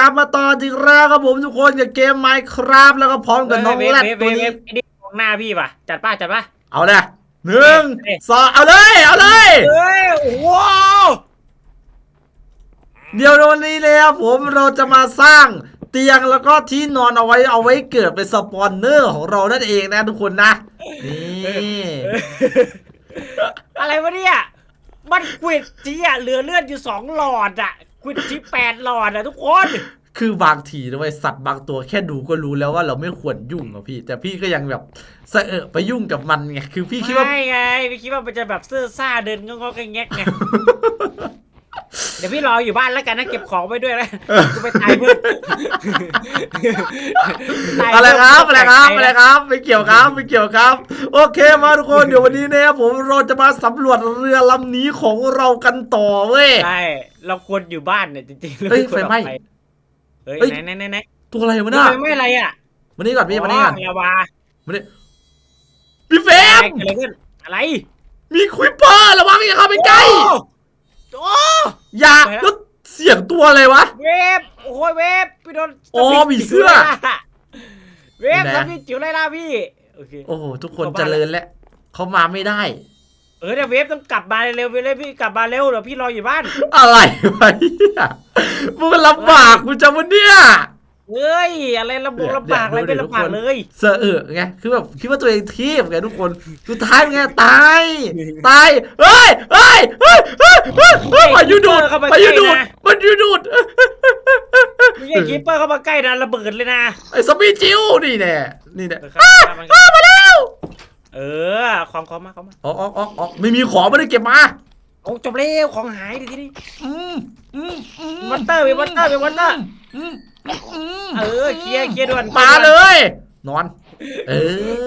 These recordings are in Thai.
ลับมาต่ออีกแล้วครับผมทุกคนกับเกม Minecraft แล้วก็พร้อมกับน้องเวฟแรดเวฟตัวเวนี้ฟไอ้นี่ของหน้าพี่ป่ะ จัดป้าจัดป้าเอาเลยหนึ่งเอ๊ะสองเอาเลย เอาเลยเฮ้ยว้าวเดี๋ยววันนี้เลยครับผมเราจะมาสร้างเตียงแล้วก็ที่นอนเอาไว้เอาไว้เกิดเป็นสปอนเนอร์ของเรานั่นเองนะทุกคนนะนี่อะไรวะเนี่ยมันควิดจีอะเหลือเลือดอยู่สองหลอดอะ ควิดจีแปดหลอดอะทุกคน คือบางทีนะเว้ยสัตว์บางตัวแค่ดูก็รู้แล้วว่าเราไม่ควรยุ่งอะพี่ แต่พี่ก็ยังแบบเสอะเอะไปยุ่งกับมันไงคือพี่คิดว่า ไม่ไงพี่คิดว่ามันจะแบบเสื้อซ่าเดินงอกๆแงกๆไง เดี๋ยวพี่รออยู่บ้านแล้วกันนะเก็บของไปด้วยนะกูไปตายเพื่อนตายอะไรเพื่นครับอะไรครับตกใจอะไรนะครับไม่เกี่ยวครับไม่เกี่ยวครับ โอเคมาทุกคนเดี๋ยววันนี้นะครับผมเราจะมาสำรวจเรือลำนี้ของเรากันต่อเว้ยใช่เราควรอยู่บ้านเนี่ยจริงๆราเฮ้ยควรออกไฟไหม้เฮ้ยเฮ้ยไหนไหนไหนไหนตัวอะไรวะนี่น่ะไฟไหม้อะไรอะมานี่ก่อนพี่มานี่ก่อนอ๋อลาวามานี่พี่เฟรอะไรมเกิดอะไรขึ้นอะไรมีควิปเปอร์ระวังอย่าเข้าไปใกล้ โอ้อย่าไปแล้วแล้วเสียงตัวอะไรวะ เวฟโอ้ยเวฟพี่โดนอ๋อสปิมีเสื้อจิ๋วไล่ล่าเวฟไหนสปิดจิ๋วไล่ล่าพี่โอเคโอ้โหทุกคนเข้าบ้านเจริญแล้วเขามาไม่ได้ เออเดี๋ยวเวฟต้องกลับมาเร็วๆเวฟพี่กลับมาเร็วเดี๋ยวพี่รออยู่บ้าน อะไรวะเนี่ยมึงมันลำบากกูจะวันเนี่ย เฮ้ยอะไรลำบากเดี๋ยวลำบากอะไรเดี๋ไม่ยวลำบากทุกคนเลยเสอะเอะไงคือแบบคิดว่าตัวเองเทีบไงทุกคนสุดท้ายเป็นไงตายตายเฮ้ยเฮ้ยเฮ้ยเฮ้ยเฮ้ยเฮ้ยพายุดูดพายุดูดมันยุดูดไม่ใช่คีปเปอร์เข้ามาใกล้นะระเบิดเลยนะไอ้สปีจิวนี่แน่นี่แน่เออครับครับอ้ามาแล้วเออของของมาของมาอ๋ออ๋ออ๋ออ๋อไม่มีของไม่ได้เก็บมาโอ้จบแล้วของหายดิทีนี้อืมอืมอืมมอนเตอร์มีมอนเตอร์มีมอนเตอร์อืมอืม เออเคลียร์เคลียร์ด่วนมาเลย นอน เอ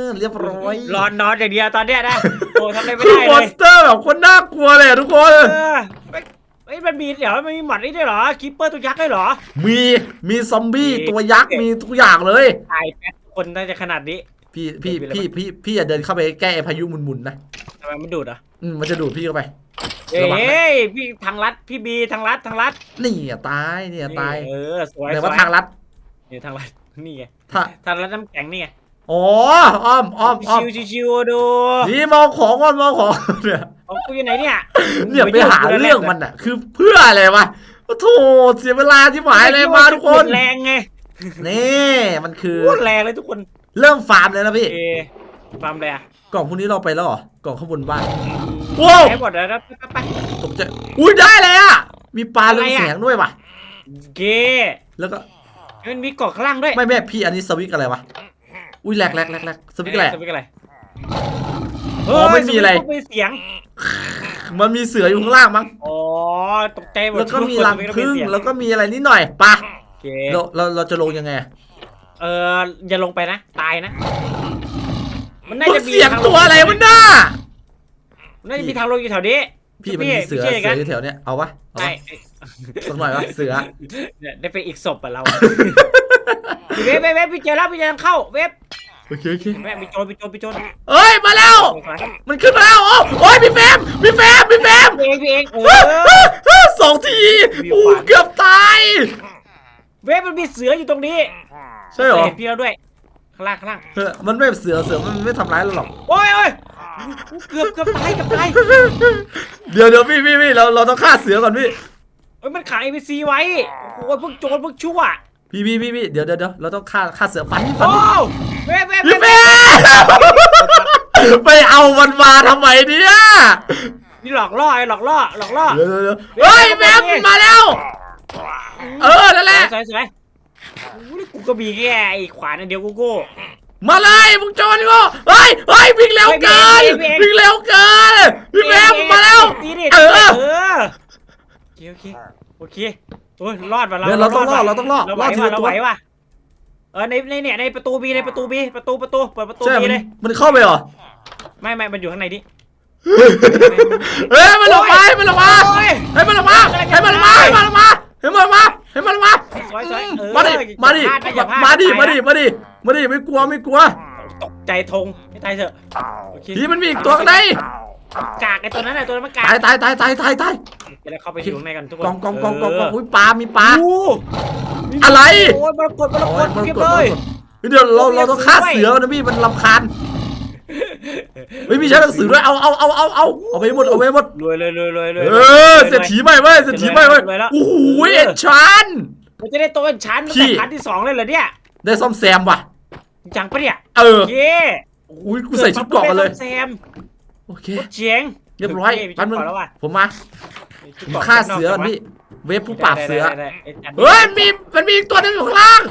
อ เรียบร้อยรอนนอนอย่างเดียวตอนเนี้ยนะโอ้ทำอะไรไม่คือได้มเลอนยสเตอร์แบบคนน่ากลัวเลยอะทุกคน เออไม่ไม่มันมีเดี๋ยวมันมีหมอดนี่ด้วยเหรอคีปเปอร์ตัวยักษ์ด้วยเหรอ มีมีซอมบี้มีตัวยักษ์มีทุกอย่างเลย ตายแป๊บคนน่าจะขนาดนี้ พี่พี่มีอะไรพี่พี่พี่อย่าเดินเข้าไปใกล้ไอ้พายุหมุนๆนะทำไมมันดูดอะอืมมันจะดูดพี่เข้าไป เอระวังนะ้ยพี่ทางลัดพี่บีทางลัดทางลัดนี่อะตายนี่อะตายเออสวยแต่สว่าวยทางลัดนี่ทางลัดนี่ไงถ้าทางลัดน้ำแข็งนี่ไงอ๋ออ้อมอ้อมอ้อมชิวๆชิวๆดูนี่มองของก่อนมองของเนี่ยของกูอยู่ไหนเนี่ยเนี่ยไปหาเรื่องมันอะ คือเพื่ออะไรวะโอ้โถเสียเวลาที่หมายอะไรมาทุกคนแรงไงนี่มันคือโคตรแรงเลยทุกคนเริ่มฟาร์มเลยนะพี่เอฟาร์มเลยอะกล่องพวกนี้เราไปแล้วเหรอกล่องข้างบนบ้าน ว้าวให้หมดแล้วนะไปไป ตกใจอุ้ยได้เลยอะ มีปลาเรืองอะไรอะ แสงด้วยว่ะ เกแล้วก็มันมีเกาะข้างล่างด้วยไม่แม่พี่อันนี้สวิกอะไรวะ อุ้ยแหลกแหลกแหลกแหลกสวิกอะไรสวิกอะไรอ๋อไม่มีอะไร เฮ้ยสวิกมีเสียง มันมีเสืออยู่ข้างล่างมั้ง อ๋อตกใจหมดแล้วก็มีรังสวิพึ่งมีเสียแล้วก็มีอะไรนิดหน่อยปะโอเคเราเราเราจะลงยังไงอะเอออย่าลงไปนะ ตายนะ มันน่ามึจะงมีเสียงทาลตัวอะไรมันน่ามั นน่าจะมีทางลงอยู่แถวนี้พี่มันมีเสือพี่ชื่เสืกัอนอยู่แถวเนี้ยเอาวะเอาใช่วะสักหน่อยวะเสือเนี่ยได้เป็นอีกศพอะเราเว็บเว็บเว็บพี่เจอแล้วพี่เจอทางเข้าเว็บโอเคโอเคแม่มีโจรมีโจรมีโจรเอ้ยมาแล้ว มันขึ้นมาแล้วโอ้โอ้ยพี่แฟมพี่แฟมพี่แฟมพี่เองพี่เองเอเอ้ยอเอ้ยเอ้ยสองทีอู้เกือบตายเว็บมันมีเสืออยู่ตรงนี้ ใช่เหรอเห็นพี่แล้วด้วยข้างล่างข้างล่างเออมันไม่เสือเสือมันไม่ทำร้ายเราหรอกโอ้ยโอ้ย เกือบเกือบตายเกือบตายเดี๋ยวเดี๋ยวพี่พี่พี่เราเราต้องฆ่าเสือก่อนพี่ เอ้ยมันขาย NPC ไว้ โอ้ยพวกโจรพวกชั่วพี่พี่พี่พี่เดี๋ยวเดี๋ยวเดี๋ยวเราต้องฆ่าฆ่าเสือฟันนี่ฟันโอ้นี่เว็บเว็บพี่เว็บเฟ่ไปเอามันมาทำไมเนี่ยนี่หลอกล่อไอ้หลอกล่อหลอกล่อเดี๋ยวเดี๋ยวเดี๋ยวเฮ้ยแมมมันมาแล้ว เออนั่นแหละสวยสวยโอ้ยกูก็มีแค่ไอ้ขวานอันเดียวกูโก้ มาเลยมึงโจรดิโก้เฮ้ยเฮ้ยวิ่งเร็วเกินพี่เองวิ่งเร็วเกินพี่แมมมาแล้วตีดิเออเออโอเคโอเคโอเคโอ้ยรอดว่ะเราเดี๋ยวเราต้องรอดว่ะเราต้องรอดเราไหวรอดทีว่ะละเราตัวไหวว่ะเออในในเนี่ยในประตูบีในประตูบีประตูประตูเปิดประตูใช่บีมันเลยมันเข้าไปเหรอไม่ไม่มันอยู่ข้างในนี้เฮ้ยมันออกมาให้มันออกมาโอ้ยให้มันออกมาให้มันออกมาให้มันออกมาให้มันออกมา ให้มันออกมาสวยสวยเออมาดิมาดิอย่พลนะอย่พลมาดิอย่มาพลดินะมาดิมาดิไม่กลัวไม่กลัว ตกใจธงไม่ตายเถอะโอเคพี่มันมีอีกตัวข้างในกากไอ้ตัวนั้นไอ้ตัวนั้นมันกากตายตายตายตายตายตายเดี๋ยวเราเข้าไปอยู่ข้างในกันทุกคนกองกองกองกองกองเอุ้ยปลา มีปลาโอ้มีอะไรโอ้ยมันกดมันโอ้กยดมันเก็บกดเลยมันกดเดี๋ยวเราเราต้องฆ่าเสือนะพี่มันรำคาญ เฮ้ยมีใช้หนังสือด้วยเอาเอาเอาเอาเอาเอาไปหมดเอาไปหมดรวยเลยรวยรวยรวยเออเศรษฐีใหม่เว้ยเศรษฐีใหม่เว้ยรวยแล้วโอ้โหเออเอ็ดชันมันจะได้โตเป็นชั้นพี่แต่ชั้นที่สองเลยเหรอเนี่ยได้ซ่อมแซมว่ะจังปะเนี่ยเออเย่อุ้ยกูใส่ชุดเกราะมาเลยแซมโอเคโคตรเจ๋งเรียบร้อยมีชุแป๊ดบนึงเกราะแล้วว่ะผมมาชุผดมกระฆ่าเสือก่อนพี่เวฟผู้ปราบเสือได้ได้ได้ได้เฮ้ยมีมันมีอีกตัวหนึงอยู่ข้างล่าง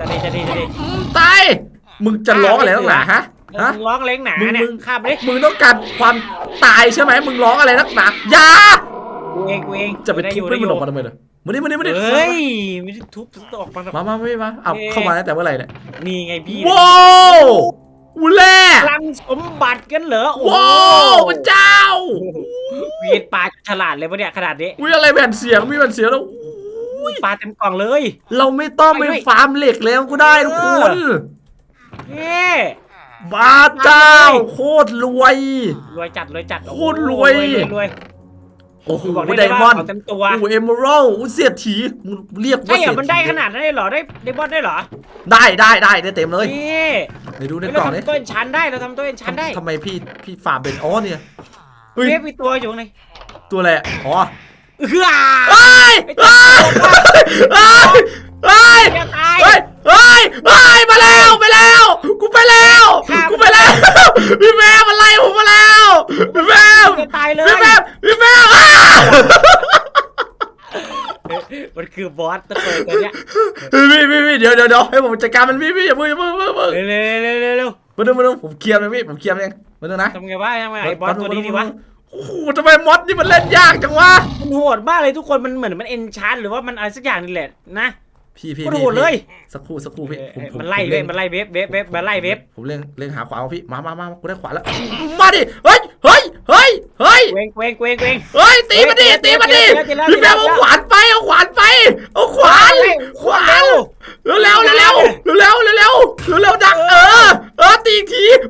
จะดีจะดีจะดีอืมตายมึงจะร้องอะไรนักหนาฮะเออ ฮะ มึงร้องเล้งหนามึงเนี่ยมึง ข้ามไปดิมึงต้องการความตายใช่ไหมมึงร้องอะไรนักหนาอย่ากูเองกูเองจะไปทุบให้มันออกมาทำไมเนี่ยมาดิมาดิมาดิเฮ้ยไม่ได้ทุบทุบออกมาแบบมามาไม่มาเอาเอ๊ะเข้ามาตั้งแต่เมื่อไหร่เนี่ยนี่ไงพี่ว้าวอูแล่พลังสมบัติกันเหรอโอ้ว้าวพระเจ้าเวียนปลาฉลาดเลยปะเนี่ยขนาดนี้อุ้ยอะไรแผ่นเสียงมีแผ่นเสียงแล้วปลาเต็มกล่องเลย เราไม่ต้องไปไปด้วยฟาร์มเหล็กแล้วก็ได้ทุกคนเฮ้ บ้าเจ้า โคตรรวย รวยจัดรวยจัดโคตรรวย รวยรวยโอ้โหคือบอกไดได้เลยมอว่านของเต็มตัวโอ้เอมเมอรัลด์เสียดถีมึงเรียกใช่ว่าเหรเสีอยดมันได้ขนาดนั้นเลยเหรอได้ได้บอสได้เหรอ ได้ได้ได้ได้เต็มเลยนี่ไหนดูในเฮ้ยกล่เราองนี้ทำตัวเอ็นชันได้เราทำตัวเอ็นชันได้ทำไมพี่พี่ฟาร์มเป็นอ๋อเนี่ยเฮ้ยเวฟมีตัวอยู่ในตัวอะไรอะอ๋อเฮ้ยเอ้ยเอ้ยเอ้ยเอ้ยจะตายเฮ้ยเฮ้ยเฮ้ยมาแล้วไป แล้วกูไปแล้วกูไปแล้วพี่แม่มาไล่ผมมาแล้วพี่แม่จะตายเลยพี่แม่พี่แม่อ้ามันคือบอสตัวตัวเนี้ยพี่พี่พี่เดี๋ยวเดี๋ยวเดี๋ยวให้ผมจัดการมันพี่พี่อย่าเพิ่งอย่าเพิ่งอย่าเพิ่งอย่าเพิ่งเร็วเร็วเร็วเร็วเร็วมาดูมาดูผมเคลียร์มันพี่ผมเคลียร์มันเองมาดูนะทำไงวะทำไงไอ้บอสตัวนี้ดีวะโอ้โหทำไมมอสนี่มันเล่นยากจังวะมันโหดมากเลยทุกคนมันเหมือนมันเอนชานหรือว่ามันอะไรสักอย่างนี่แหละนะ พี่พี่โคตรพี่โหดเลย สักครู่สักครู่พี่ผมผมมันไล่ผมเว็บมันไล่เว็บเว็บเว็บมันไล่เว็บผมเล่งเล่งหาขวาเอาพี่มามามากูได้ขวาแล้วมาดิเฮ้ยเฮ้ยเฮ้ยเฮ้ยเวงเวงเวงเวง เฮ้ยตีมาดิตีมาดิเดี๋ยวเดี๋ยวพี่แม่เดี๋ยวเอาขวานไปเอาขวานไปเอาขวานขวานเร็วเร็วเร็วเร็วเร็วเร็วเร็วเร็วเร็วดักเออเออตีอีกที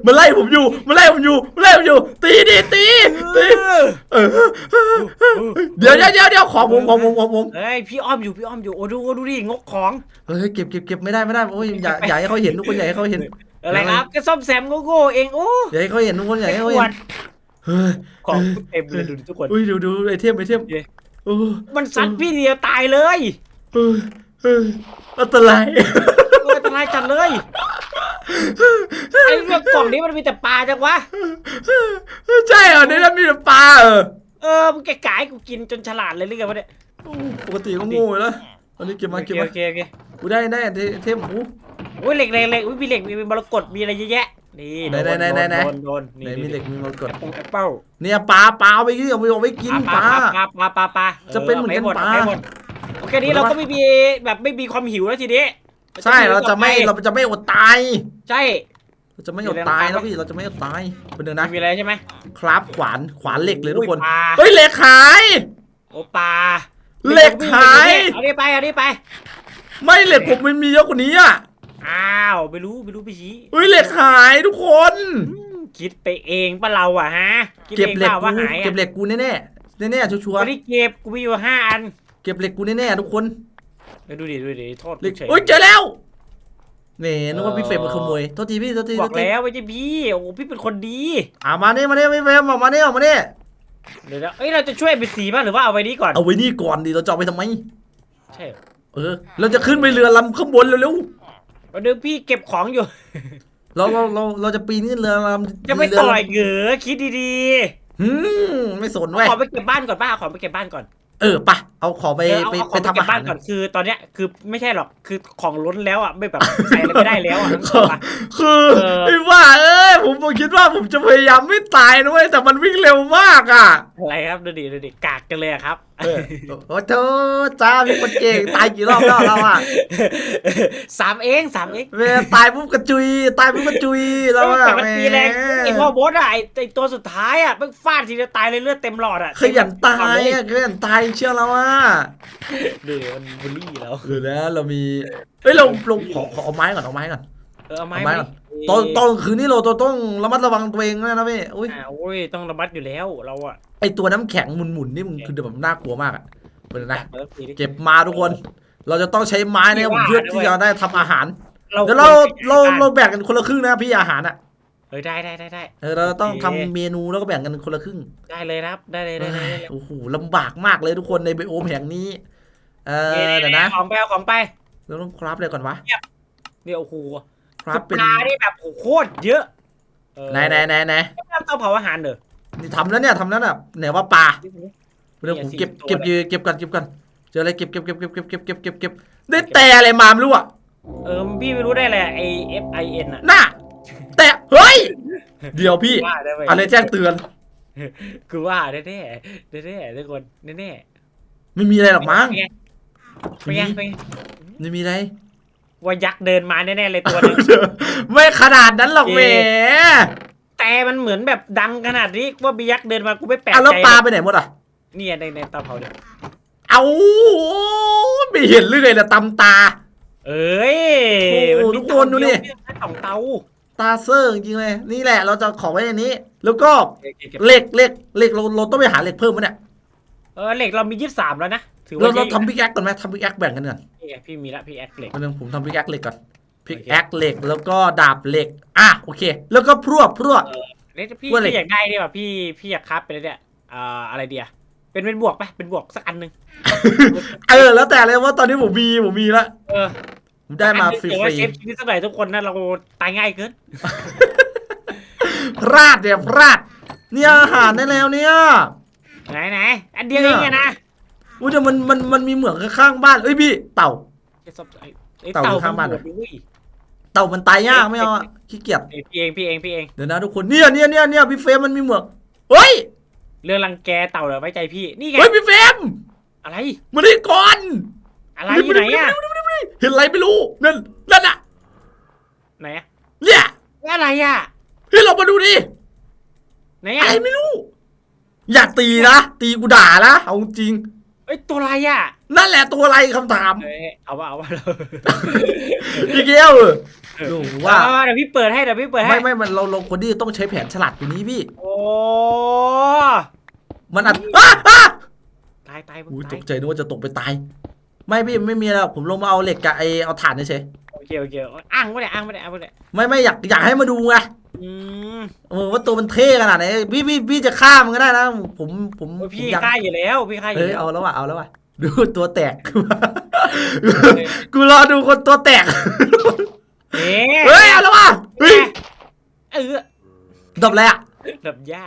มันไล่ผมอยู่มันไล่ผมอยู่มันไล่ผมอยู่ ตีดิตีตีเออเดี๋ยวเดี๋ยวเดี๋ยวเดี๋ยวของผมของผมของผมเฮ้ยพี่อ้อมอยู่พี่อ้อมอยู่โอ้ดูดูดิงกของเฮ้ยเก็บเก็บเก็บไม่ได้ไม่ได้โอ้ยอย่าอย่าให้เขาเห็นทุกคนอย่าให้เขาเห็นอะไรครับก็ซ่อมแซมโง่ๆเองโอ้อย่าให้เขาเห็นทุกคนอย่าให้เขาคเห็วนรเฮ้ยของเต็มเลยดูดิทุกคนอุ้ยดูดูไอเทมไอเทมเย้โอ้มันซัดพี่เดียวตายเลยเออเอออันตรายโอ้ยอั นตรายจัดเลยไอ้เรื่องกล่องนี้มันมีแต่ปลาจังวะ ใช่เหรอนี่แล้วมีแต่ปลาเออเออมึงแกกายกูกินจนฉลาดเลยหรือไงวะเนี่ยปกติก็โง่อยู่แล้วอันนี้เก็บมาโอเคเก็บมาโอเคโอเคกูได้ได้เทเทมหูโอ้ยเหล็กเหล็กเหล็กอุ้ยมีเหล็กมีมรกตมีอะไรเยอะแยะนี่ไหนไหนไหนไหนไหนโดนโดนไหนมีเหล็กมีมรกตตรงแอปเปิ้ลเนี่ยปลาปลาเอาไปกินเอาไปเอาไปกินปลาปลาปลาปลาปลาจะเป็นเหมือนกันหมดปลาให้หมดโอเคนี้เราก็ไม่มีแบบไม่มีความหิวแล้วทีนี้ ใช่เราจะไม่เราจะไม่อดตาย ใช่ เราจะไม่อดตายแล้วพี่เราจะไม่อดตายเป็นเดี๋ยวไม่นะมีอะไรใช่ไหมครับขวานขวานเหล็กเลยทุกคนอุ้ปลาเฮ้ยเหล็กหายโอ้ปลาเหล็กหายเอาดิไปเอาดิไป ไม่เหล็กผมมันมีเยอะกว่านี้อะอ้าวไม่รู้ไม่รู้ไปชี้เฮ้ยเหล็กหายทุกคนอืมคิดไปเองปะเราอะฮะคิดเก็บเองเหล็กเปล่ากูว่าหายเก็อะบเหล็กกูแน่แน่แน่แน่ๆชัวไม่ร์ได้เก็บกูมีอยู่ห้าอันๆเก็บเหล็กกูแน่แน่ๆทุกคนเดี๋ ยวดูดิดูดิโทษเหล็กเฉยเฮ้ยเจอแล้วนี่นึกว่าพี่เฟรมมันขโมยโทษทีพี่โทษทีบโทอกษทีแล้วไม่ใช่พี่โอ้โหพี่เป็นคนดีอ่ามาเนี่ยมาเนี่ยพี่เฟรมออกมาเนี่ยออกมาเนี่ยเดี๋ยวนะเอ้ยเราจะช่วยไปสีป่ะหรือว่าเอาไว้นี้ก่อนเอาไว้นี่ก่อนดิเราจะเอาไปทำไมใช่เหรอเออเราจะขึ้นไปเรือลำข้างบนเร็วเอาเดี๋ยวพี่เก็บของอยู่ๆเราเราเราเราจะปีนขึ้นเรือลำจะไม่เรือต่อยลำเหงอคิดดีหืมไม่สนๆเว้ยขอไปเก็บบ้านก่อนป้าขอไปเก็บบ้านก่อน เออปะเอาขอไปเออเอาไปเอาขไปองไปทำเก็อาบหาบ้าร นก่อนคือตอนเนี้ยคือไม่ใช่หรอกคือของล้นแล้วอะไม่แบบใส่อะไรไม่ได้แล้วอะทั้งตัวคือเออ ไอ้ว่า เอ้ยผมคิดว่าผมจะพยายามไม่ตายนะเว้ยแต่มันวิ่งเร็วมากอะ อะไรครับดูดิดูดิกากกันเลยอะครับ เออโอ้โธ่จ้ามีคนเก่งตายกี่รอบแล้วเราอะสามเองสามเองเวลาตายปุ๊บกระจุย ตายปุ๊บกระจุยแล้วอะแต่มันตีแรงแหไอพ่อบอสอะไอไอตัวสุดท้ายอะมันฟาดทีเดียวตายเลยเลือดเต็มหลอดอะขยันตายอะขยันตายเชื่อเราอะดูดิมันบูลลี่เราเดี๋ยวนะเรามีเฮ้ยเราเราขอขอเอาไม้ก่อนเอาไม้ก่อนเออเอาไม้เอาไม้ก่อนดิตอนตอนคืนนี้เราต้องระมัดระวังตัวเองนะนะพี่อุ้ยอ่าโอ้ยต้องระมัดอยู่แล้วเราอะไอตัวน้ำแข็งหมุนๆนี่มึงคือแบบน่ากลัวมากอะเป็นนะเออตีดิเก็บมาทุกคน เราจะต้องใช้ไม้นะครับผมว่าเพื่อด้วยที่จะได้ทำอาหารเราเดี๋ยวเราควเราใช้เราบ้นแบ่งกันคนละครึ่งนะพี่อาหารอะเออได้ได้ได้ได้ เออเราต้องโอเคทำเมนูแล้วก็แบ่งกันคนละครึ่ง ได้เลยนะครับ ได้เลยได้เลยได้เลยโอ้โหลำบากมากเลยทุกคนในไบโอมแห่งนี้ เออเดี๋ยวนะเอาของไปเอาของไปเราต้องคราฟเลยก่อนวะ เดี๋ยวโอ้โห คราฟเป็นปลาที่แบบโอ้โหโคตรเยอะเออไหนไหนไหนไหนไม่ทำเตาเผาอาหารเหรอ นี่ทำแล้วเนี่ยทำแล้วน่ะไหนว่าปลาเดี๋ยวผมเนี่ยเก็บสิบตัวเก็บเก็บกันเก็บกันเจออะไรเก็บเก็บเก็บเก็บเก็บเก็บเก็บเก็บเก็บได้แต่อะไรมาไม่รู้อะเออพี่ไม่รู้ได้เลยไอ F I N อะน่ะแต่เฮ้ย เดี๋ยวพี่ ว่าได้ไหมอะไรแจ้งเตือน คือว่าแน่แน่แน่แน่ๆทุกคนแน่แน่ไม่มีอะไรหรอกๆมั้งเป็นไงเป็นไงเป็นไงไม่มีอะไร ว่ายักษ์เดินมาแน่ๆเลยตัวหนึงไม่ขนาดนั้นหรอกแหมแต่มันเหมือนแบบดังขนาดนี้ว่ามียักษ์เดินมากูไม่แปลกอะแล้วใจปลาไปไหนหมดอะเนี่ยในในเตาเผาเนี่ยเอาไม่เห็นเรื่อยนะตำตา เอ้ยโอ้โหมัมีทุกคนดูดิเตาเยวแค่สองเตาตาเซอร์จริงๆเลยนี่แหละ เราจะของไว้ในนี้ แล้วก็เก็บเก็บเก็บเหล็กเหล็กเหล็กเราเราต้องไปหาเหล็กเพิ่มมั้ยเนี่ยเออเหล็กเรามียี่สิบสามแล้วนะถือเราว่าเราเยอะทำพิกแอคก่อนไหมทำพิกแอคแบ่งกันก่อน นี่ไงพี่มีละพี่แอคเหล็กวันนึงผมทำพิกแอคเหล็กก่อนพิกโอเคแอคเหล็กแล้วก็ดาบเหล็ก อะโอเค แล้วก็พรวดพรวดนี่พี่ว่าเหล็ก พี่อยากได้ดีกว่าพี่พี่อยากคับไปเลยเนี่ยอ่าอะไรเดียเป็นเป็นบวกไหมเป็นบวกสักอันหนึ่งเออ แล้วแต่เลยว่าตอนนี้ผมมีผมมีแล้วเออผมได้มาฟอันหนึ่งเดี๋ยวว่ารีเชฟชีวิตสักหน่อยทุกคนนะเราตายง่ายเกินๆพลาดเนี่ยพลาดเนี่ยอาหารได้แล้วเนี่ยไหนไหนอันเดียวเองเนี่ยนะ อุ้ยแต่มันมันมันมีเหมืองข้างๆบ้านเอ้ยพี่ เต่า ไอ้ศพไอ้ไอ้เต่าเต่าอยู่ข้างบ้านมัอะโหดด้วยเต่ามันตายยากไม่เอาอะขี้เกียจเอ้ยพี่เองพี่เองพี่เอง เดี๋ยวนะทุกคนเนี่ยเนี่ยเนี่ยเนี่ยพี่เฟรมมันมีเหมืองเฮ้ยเรื่องรังแกเต่าเหรอไว้ใจพี่ นี่ไง เฮ้ยพี่เฟรมอะไรมาดิก่อนอะไรอยู่ไหนอะเห็นอะไรไม่รู้นั่นนั่นอะไหนอะเนี่ยอะไรอะเฮ้ยเรามาดูดิไหนอะอะไรไม่รู้ อยากตีนะตีกูด่านะเอาจริง เอ้ยตัวอะไรอะนั่นแหละตัวอะไรคำถามเอ้ยเอาว่าเอาว่าพี่เกี้ยวดูว่าเอเดี๋ยวพี่เปิดให้เดี๋ยวพี่เปิดให้ไม่ไม่มันเราเราคนที่ต้องใช้แผนฉลาดกว่านี้พี่ โอ้มันอัดอ้าอ้าตายตายมึงอุ้ยตตายกใจนึกว่าจะตกไปตาย ไม่พี่ไม่มีแล้วผมลงมาเอาเหล็กกับไอเอาถ่านเฉยโอเคโอเคอ้างไม่ได้อ้างไม่ได้อ้างไม่ได้ๆไม่ไม่อยากอยากให้มาดูไง อืมเออว่าตัวมันเท่ขนาดไหนพี่พี่พี่จะฆ่ามันก็ได้นะ ผมผมโอ้ยพี่ผมอยากฆ่าอยู่แล้วพี่ฆ่าอเอยู่อแล้วเอาแล้วว่ะเอาแล้วว่ะดูตัวแตก กูรอดูคนตัวแตก เอ๊ะเฮ้ยเอาแล้วว่ะเฮ้ยเออดับแล้วแบบหญ้า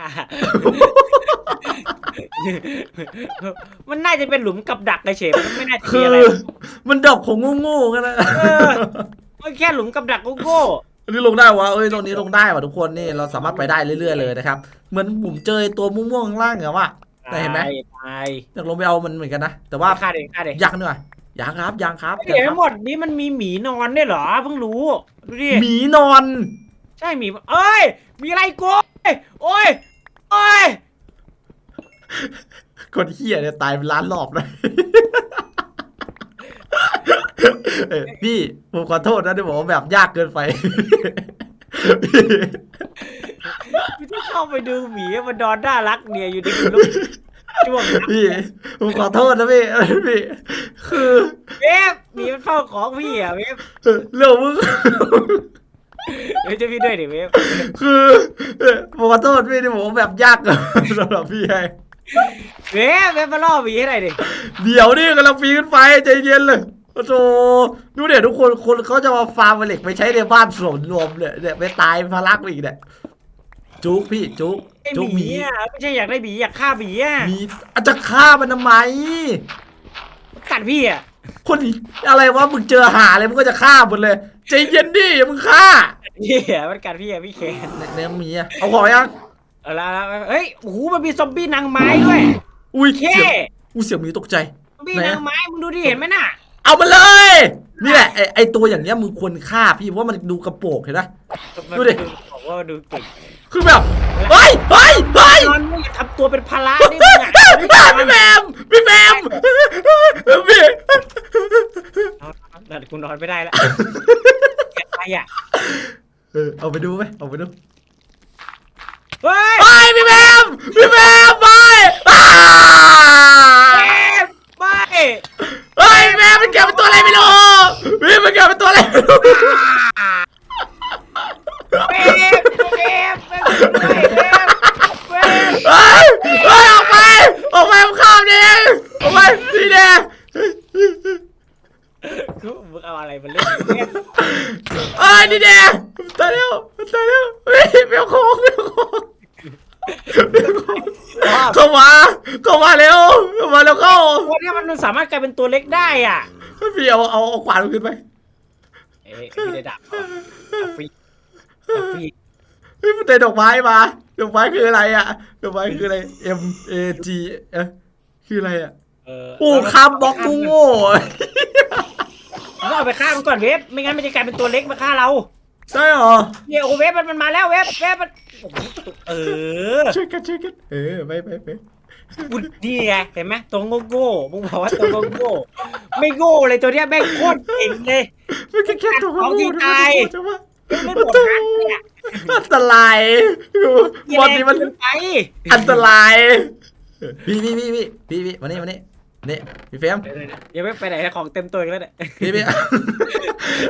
มันน่าจะเป็นหลุมกับดักไอเฉยมันไม่น่าจะมีคืออะไรมันดับของโง่ๆกันนะ เออมันแค่หลุมกับดักโง่ อันนี้ลงได้วะเอ้ยตรงนี้ลงได้ว่ะทุกคนนี่เราสามารถไปได้เรื่อย ๆ เลยนะครับเหมือนผมเจอไอ้ตัวม่วงๆข้างล่างเหรอวะๆแต่เห็นไหมตายตายอยากลงไปเอามันเหมือนกันนะแต่ว่าฆ่าเด็กฆ่าเด็กยังหน่อยยังครับยังครับเดี๋ยวยังคทั้รับงหมดนี้มันมีหมีนอนด้วยเหรอเพิ่งรู้ดูดิหมีนอน ใช่หมีเอ้ย มีอะไรกูโอ้ยโอ้ยคนเฮียเนี่ยตายเป็นล้านรอบเลย เอ้ยพี่ผมขอโทษนะที่บอกว่าแบบยากเกินไป พี่ที่เข้าไปดูหมีมันนอนน่ารักเนี่ยอยู่ในกลุ่มช่วงน้ำพี่ผมขอโทษนะพี่พี่คือเวฟหมีมันเฝ้าของพี่อะเวฟเรื่องมึง เดี๋ยวจะพี่ด้วยดิเวฟคือผมขอโทษพี่ที่บอกว่าแบบยากเกินสำหรับพี่ไงเวฟเวฟมาล่อหมีให้หน่อยดิ เดี๋ยวนี่กำลังปีนขึ้นไปใจเย็นเลย โอ้โหดูเดี๋ยวทุกคนคนเขาจะมาฟาร์มเหล็กไปใช้ในบ้านส่วนรวมเนี่ยเนี่ยไปตายพลักอีกเนี่ยจุกพี่จุกไอจุกหหมีมีอะไม่ใช่อยากได้หมีอยากฆ่าหมีอะมีอาจจะฆ่ามันทำไม กัดพี่อะคนอะไรวะมึงเจอหาอะไรมึงก็จะฆ่าหมดเลยใจเย็นดิอย่ามึงฆ่าพี่อะมันกัดพี่อะพี่แคนเนี่ยเนี่ยหมีอะเอาของยังเอาละละเฮ้ยโอ้โหมันมีซอมบี้นางไม้ด้วยอุ้ยเคเสียงอุ้ยเสียงหมีตกใจ ซอมบี้ไหนอะนางไม้มึงดูดิเห็นไหมน่ะ เอามาเลย นี่แหละไอไอตัวอย่างเนี้ยมึงควรฆ่าพี่เพราะว่ามันดูกระโปรงเห็นไหม ดูดิ บอกว่าดูเก่งคือแบบเฮ้ยเฮ้ยเฮ้ยนอนมึงอย่าทำตัวเป็นภาระนี่พี่มึงอะแมมพี่แมมพี่นอนกูนอนไม่ได้แล้วใครอะเออเอาไปดูไหมเอาไปดู เฮ้ย ไปพี่แมมพี่แมมไปอ่า แกไป เฮ้ยแมม มันแกเป็นตัวอะไรไม่รู้พี่มันแกเป็นตัวอะไรไม่รู้ เป๊ะเป๊ะเป๊ะเป๊ะเป๊ะเป๊ะ เฮ้ยเฮ้ยออกไปออกไปผมข้ามดิออกไปนี่แน่ มึงเอาอะไรมาเล่นเนี่ย เอ้ยนี่แน่ตายแล้วตายแล้วเฮ้ยเปียวโค้งเปียวโค้ง เข้ามาเข้ามาเร็วเข้ามาแล้วเข้าวันนี้มันสามารถกลายเป็นตัวเล็กได้อะพี่เอาเอาเอาขวานมันขึ้นไปเอ้ยไม่ได้ดับเอาฟรีเอาฟรีเฮ้ยมันเตะดอกไม้มาดอกไม้คืออะไรอะดอกไม้คืออะไร M A G เอ๊ะคืออะไรอะเออโอ้คาร์บล็อกงูโง่เราเอาไปฆ่ามันก่อนเว็บไม่งั้นมันจะกลายเป็นตัวเล็กมาฆ่าเรา ใช่เหรอเนี่ยโอ้เว็บมันมันมาแล้วเว็บเว็บมันโอ้โหเออช่วยกันช่วยกันเออไปไปไปกูนี่ไงเห็นไหมตัวโง่โง่ๆมึงบอกว่าตัวโง่โง่ๆไม่โง่เลยตัวเนี้ยแม่งโคตรเก่งเลยไม่แค่แค่ตัวเอาที่งูตายใช่ปะไม่หมดนะเนี่ยอันตรายบอลนี้มันเกิไปอันตรายพี่พี่พี่พี่พี่พี่มานี่มานี่ นี่พี่เฟรมเดี๋ยวไม่ไปไหนของเต็มตัวอีกแล้วเนี่ยพี่พี่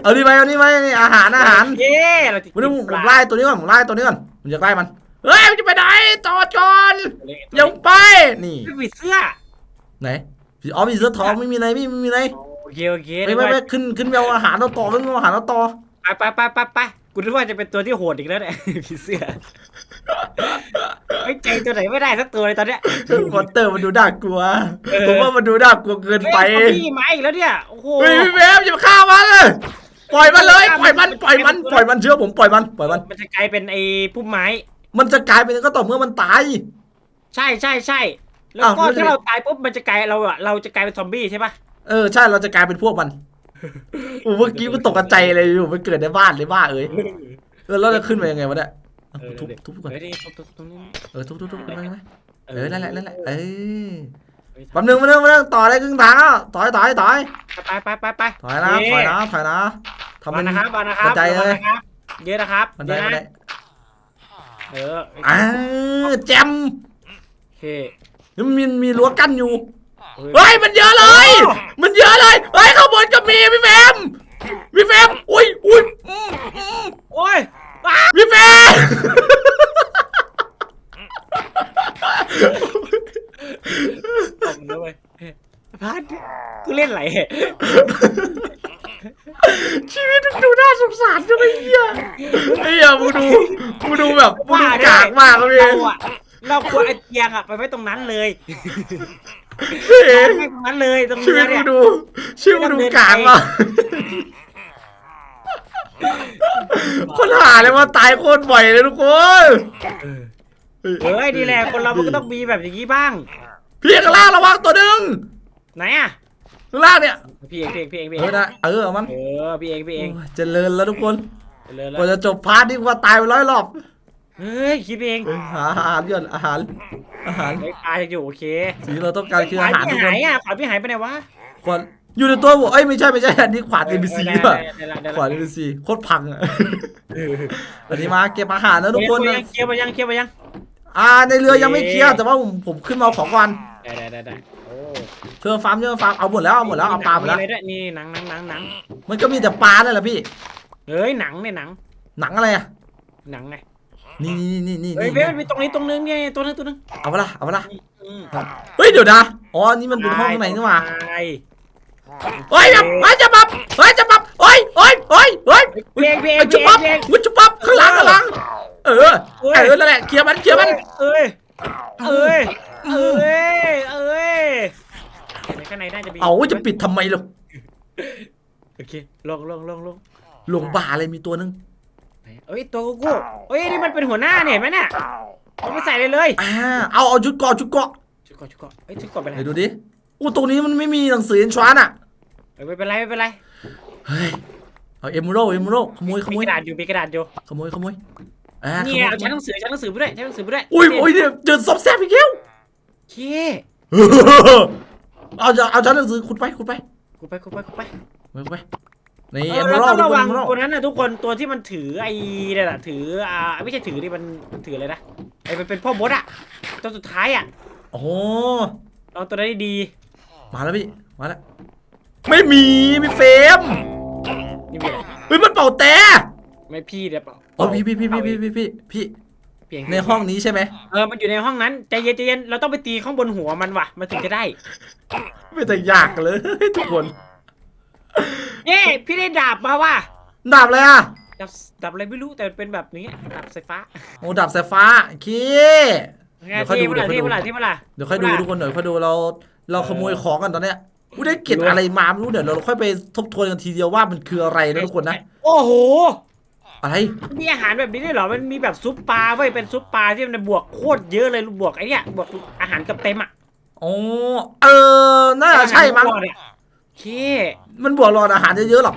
เอานี่ไปเอานี่ไปนี่อาหารอาหารเย้เราจะวันนี้ผมไล่ตัวนี้ก่อนผมไล่ตัวนี้ก่อนผมจะไล่มันเฮ้ยมันจะไปไหนจอดก่อนอย่าไปนี่ไม่มีเสื้อไหนพี่อ๋อมีเสื้อทองไม่มีอะไรพี่ไม่มีอะไรโอเคโอเคไม่ไม่ไม่ขึ้นขึ้นไปเอาอาหารเราต่อขึ้นไปเอาอาหารเราต่อไปไปไปไปไปกูนึกว่าจะเป็นตัวที่โหดอีกแล้วเนี่ย ผีเสื้อ ไม่ใจตัวไหนไม่ได้สักตัวเลยตอนเนี้ยวอเตอร์มันดูน่ากลัวเออผมว่ามันดูน่ากลัวเกินไปเฮ้ยพี่มาอีกแล้วเนี่ยโอ้โห เฮ้ยพี่เวฟอย่ามาฆ่ามันเลยปล่อยมันเลยปล่อยมันปล่อยมันปล่อยมันเชื่อผมปล่อยมันปล่อยมัน มันจะกลายเป็นไอ้พุ่มไม้ มันจะกลายเป็นก็ต่อเมื่อมันตาย ใช่ใช่ใช่แล้วอ้าวก็แล้วจะถ้าเราตายปุ๊บมันจะกลายเราอะเราจะกลายเป็นซอมบี้ใช่ปะเออใช่เราจะกลายเป็นพวกมันโอ้เมื่อกี้มันตกใจเลยอยู่มันเกิดในบ้านเลยบ้าเอ้ยเออแล้วจะขึ้นไปยังไงวะเนี่ย เอาทุบทุบก่อนเฮ้ยนี่ทุบทุบตรงนี้เออทุบทุบทุบขึ้นไปไหมเออนั่นแหละนั่นแหละเออเฮ้ยแป๊บนึงแป๊บนึงแป๊บนึงต่อได้ครึ่งทางแล้วถอยถอยถอยไปไปไปไปถอยนะถอยนะถอยนะทำมาเป็นนะครับมานะครับบันไดเลยมานะครับเยอะนะครับมันเยได้อะมันได้นะเอออ่าแจมโอเคมันมีมีรั้วกั้นอยู่เฮ้ยเฮ้ยมันเยอะเลย มันเยอะเลยเฮ้ยข้างบนก็มีพี่แฟมพี่แฟมอุ้ยอุ้ยอืมอืมโอ้ยว้าพี่แฟม ตกเลยพลาดกูเล่นไหลชีวิตมันดูน่าสงสารจังเลยเฮียไอ้เหี้ยมึงดูมึงดูแบบมึงดูกากมากเลย เราอะเราควรเอาเตียงอะไปไว้ตรงนั้นเลยพี่ไปไว้ตรงนั้นเลยตรงชีวิเนี้ตยมึเนี่ย งดูชีวิตมึงดูกากมาก คนหาเลยว่าตายโคตรบ่อยเลยทุกคนเฮ้ยดีแหละคนเรามันก็ต้องมีแบบอย่างนี้บ้าง พี่ข้างล่างระวังตัวหนึงไหนอะข้างล่างเนี่ยพี่เองพี่เองพี่เองพี่เอเอองนะเออเอามันเออพี่เองพี่เองโอ้ยเจริญแล้วทุกคนเลยกว่าจะจบพาร์ทนี่ว่าตายไปร้อยรอบเฮ้ยคิดเองเออหาอาหารก่อนอาหาร อาหารไอ้ปลาจะอยู่โอเคสิ่งที่เราต้องการคืออาหารขวทุกพี่คนหายอะขวานพี่หายไปไหนวะก่อน อยู่ในตัวผมเอ้ยไม่ใช่ไม่ใช่อันนี้ขวาน ABC ได้ป่ะได้ได้ได้ขวาน ABC โคตรพังอะอันนี้มาเก็บอาหารนะทุกคนเคลีนะยร์เคลียร์ไปยังเคลียร์ไปยัง อ่าในเรือยังไม่เคลียร์แต่ว่าผมผมขึ้นมาเอาของก่อนได้ได้ได้ได้โอ้เชิญฟาร์มเชิญฟาร์มเอาหมดแล้วเอาหมดแล้วเอาปลาหมดแล้วอะไรด้วยนี่หนังหนังหนังหนังมันก็มีแต่ปลานั่นแหละพี่เฮ้ยหนังเนี่ยหนัง หนังอะไรอะหนังไงนี่นี่นี่นี่เฮ้ยนี่เว้ยมันมีตรงนี้ตรงนึงเนี่ยตัวนึงตัวนึงเอาเปะล่าเอาเปะล่าอืมเฮ้ยเดี๋ยวนะอ๋อนี่มันเป็นห้องข้างในนี่หว่า ตายเฮ้ยแบบเฮ้ยจะปับเฮ้ยจะปับเฮ้ยเฮ้ยเฮ้ยเฮ้ยเพียงเพียงเฮ้ยเพีจะยงปับเพียงวุ้จะปับข้างหลังข้างหลังเออเอ้ยเออนั่นแหละเคลียร์มันเคลียร์มันเอ้ยเอ้ยเอ้ยเอ้ยในข้างในน่าจะมีเอาจะปิดทำไมล่ะโอเคลงลงลงลงหลวงบ่าอะไรมีตัวนึงเอ้ยตัวกูกูเอ้ยนี่มันเป็นหัวหน้าเนี่ยเห็นไหมเนี่ยเอาไปใส่เลยเลยอ่าเอาเอาชุดเกาะชุดเกาะชุดก่อนชุดก่อนเอ้ยชุดก่อนไปไหนเดี๋ยวดูดิอู้ตรงนี้มันไม่มีหนังสือเอ็นทรานอะ เอ้ยไม่เป็นไรไม่เป็นไรเฮ้ยเอาเอมโรเอมโรขโมยขโมมียกระดาษอยู่มีกระดาษอยู่ขโมยขโมยอ่าขนี่โมยเอาชั้นหนังสือชั้นหนังสือไปด้วยชั้นหนังสือไปด้วยอุ้ยอุ้ยเนี่ยเจอซอบแซบอีกแล้วโอเคเอาจะเอาชั้นหนังสือขุดไปขุดไปกูไปกูไปกูไปขุดไปนี่เอเออมแล้วโรต้องทุกระคนวัเองมโรตัวนั้นนะทุกคนตัวที่มันถือไอ้เนี่ยนะถืออ่าไม่ใช่ถือที่มันถืออะไรนะไอ้มันเป็นพ่อมดอะตัวสุดท้ายอะโอ้โหลองตัวนั้นให้ดีมาแล้วพี่มาแล้ว ไม่มีมีเฟมนี่เบียมันเป่าแต่ไม่พี่เดี๋ยวเปล่าอ๋อพี่พี่พี่พี่พี่พี่พี่เปลี่ในห้องนี้ใช่ไหมเออมันอยู่ในห้องนั้นใจเย็นใจเย็นเราต้องไปตีข้างบนหัวมันว่ะ มันถึงจะได้ไม่แต่ยากเลยทุกคนเย้พี่ได้ดาบมาว่ะดาบอะไรอะดาบดาบอะไรไม่รู้แต่เป็นแบบนี้ดาบสายฟ้าโอ้ดาบสายฟ้าคีเดี๋ยวค่อยดูเดี๋ยวค่อยดูเดี๋ยวค่อยดูทุกคนเดี๋ยวค่อยดูเรา เราขโมยของกันตอนเนี้ย กูได้เก็บอะไรมาไม่รู้เดี๋ยวเราค่อยไปทบทวนกันทีเดียวว่ามันคืออะไรนะทุกคนนะ โอ้โห อะไร มีอาหารแบบนี้ด้วยเหรอ มันมีแบบซุปปลาเว้ย เป็นซุปปลาที่มันบวกโคตรเยอะเลย บวกไอ้เนี่ยบวกอาหารกับเต็มอะอ๋อเออ น่าจะใช่มั้งอาหารหกหลอดอะโอเค มันบวกหลอดอาหารเยอะๆหรอก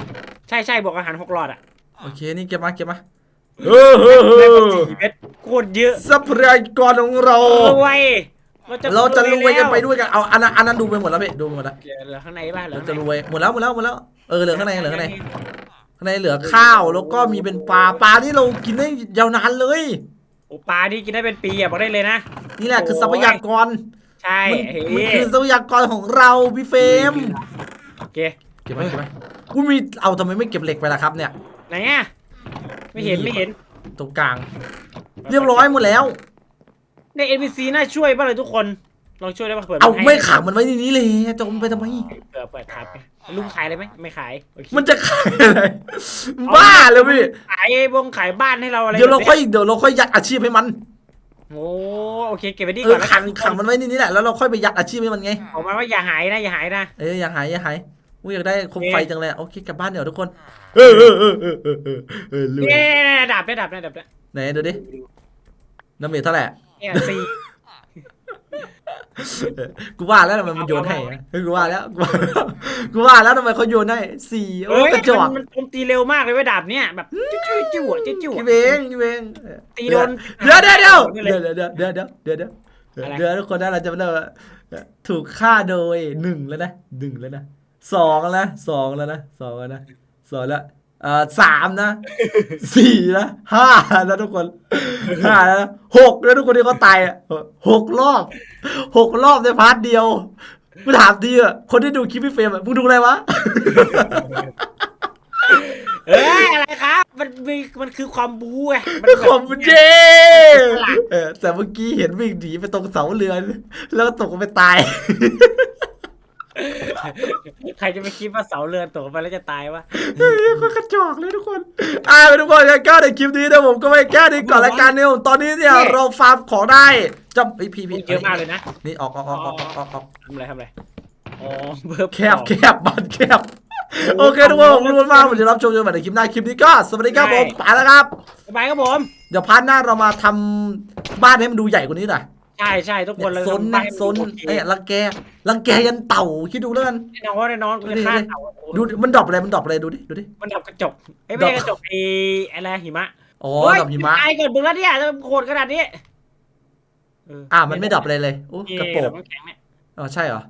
ใช่ใช่บวกอาหารหกหลอดอะ โอเค นี่เก็บมาเก็บมาเออเออเอได้มาอสี่เม็ดโคตรเยอะทรัพยากรของเรารวย เราจะเราจะรวยกันไปแล้ด้วยกันเอาอันนั้นอันนั้นดูไปหมดแล้วพี่ดูไปหมดแล้วเหลือข้างในป่ะเหลือเราข้างจะในรวยหมดแล้วหมดแล้วหมดแล้วเออเหลือข้างในเหลือข้างในข้างในเหลือข้าวแล้วก็มีเป็นปลาปลาที่เรากินได้ยาวนานเลยโอ้ปลานี่กินได้เป็นปีอะบอกได้เลยนะนี่แหละคือทรัพยากรใช่มันเฮ้มันยคือทรัพยากรของเราพี่เฟรมโอเคเก็บไว้เก็บไว้กูมีเอาทำไมไม่เก็บเหล็กไปล่ะครับเนี่ยไหนอะไม่เห็นไม่เห็นตรงกลาง เรียบร้อยหมดแล้ว ใน NPC น่าช่วยบ้างเลยทุกคนลองช่วยได้ป่ะเปิดเอาให้ไม่ขังมันไว้ในนี้เลยจะเอามันไปทำไม เปิดเปิดครับลุงขายเลยไหมไม่ขายโอเคมันจะขายอะไรบ้าเลยพี่ขายวงขายบ้านให้เราอะไรเดี๋ยวเราแบบค่อยนี้เดี๋ยวเราค่อยยัดอาชีพให้มันโอ้โอเคเก็บไว้ดีเอก่ออนแล้วขังทุกคขังมันไว้ในนี้แหละแล้วเราค่อยไปยัดอาชีพให้มันไงบอกมาว่าอย่าหายนะอย่าหายนะ เอออย่าหายอย่าหายกูอยากได้โคมโอเคไฟจังเลยโอเคกลับบ้านเดี๋ยวทุกคนเออเออเออเออเออเออเออรวยเนี่ยดับได้ดับได้ดับได้ไหนดูดิน้ำเมทเท่าไหร่ เนี่ยสี่เออกูว่าแล้วทำไมมันโยนให้นะเออกูว่าแล้วกูว่าแล้วกูว่าแล้วทำไมเขาโยนให้สี่โอ้เอ้ยกระจอกมันมันโจมตีเร็วมากเลยเว้ยดาบเนี่ยแบบจิ้วจิ้วจิ้วจิ้วพี่เบงพี่เบงตีโดนเดี๋ยวเดี๋ยวเดี๋ยวนี่เดี๋เลยวยเดี๋ยวเดี๋ยวเดี๋ยวเดี๋ยวเดี๋ยวอะไรเดี๋ยวทุกคนนะเราจะเริ่มถูกฆ่าโดยหนึ่งแล้วนะหนึ่งแล้วนะสองแล้วนะสองแล้วนะสองแล้วนะสองแล้ว เอ่อสามนะสี่นะห้าแล้วทุกคนห้าแล้วนะหกแล้วทุกคนที่เขาตายอะหกรอบหกรอบในพาร์ทเดียวกูถามดีอะคนที่ดูคลิปพี่เฟรมอะมึงดูอะไรวะ เอ้ยอะไรครับ มันมีมันคือความบู๊ไงนไม่แบบขอบคุณเจเออแต่เมื่อกี้เห็นวิ่งหนีไปตรงเสาเรือน แล้วก็ตกลงไปตาย ใครจะไปคิดว่าเสาเรือนตกลงไปแล้วจะตายวะเฮ้ยคนกระจอกเลยทุกคน อ่าทุกคนยังแก้ในคลิปนี้นะผมก็ไม่แก้ในก่อนละกันเนี่ยผมตอนนี้เนี่ยเราฟาร์มของได้จำไอพี่พี่เยอะมากเลยนะ นี่ออกออกออกออกออกออกออกทำอะไรทำอะไรอ๋อเบิร์แคบแคบบ้านแคบโอเคทุกคนผมรู้มากผมจะรับชมจนมาในคลิปหน้าคลิปนี้ก็สวัสดีครับผมไปแล้วครับสบายครับผม เดี๋ยวพาร์ทหน้าเรามาทำบ้านให้มันดูใหญ่กว่านี้หน่อย ใช่ใช่ทุกคนเลยซนนะซนเอ้ยรังแกรังแกยันเต่าคิดดูแล้วกันแน่นอนแน่นอนคุณค่าเต่าดูดิมันดรอปอะไรมันดรอปอะไรดูดิดูดิมันดับกระจกไอ้ยไม่ใช่กระจกไอ้อะไรหิมะอ๋อเฮ้ยดรอปหิมะตายก่อนมึงแล้วเนี่ยจะโหดขนาดนี้เอ่ามันไม่ดรอปอะไรเลยโอ้นี่กระโปรงน้ำแข็งเนี่ยอ๋อใช่เหรอ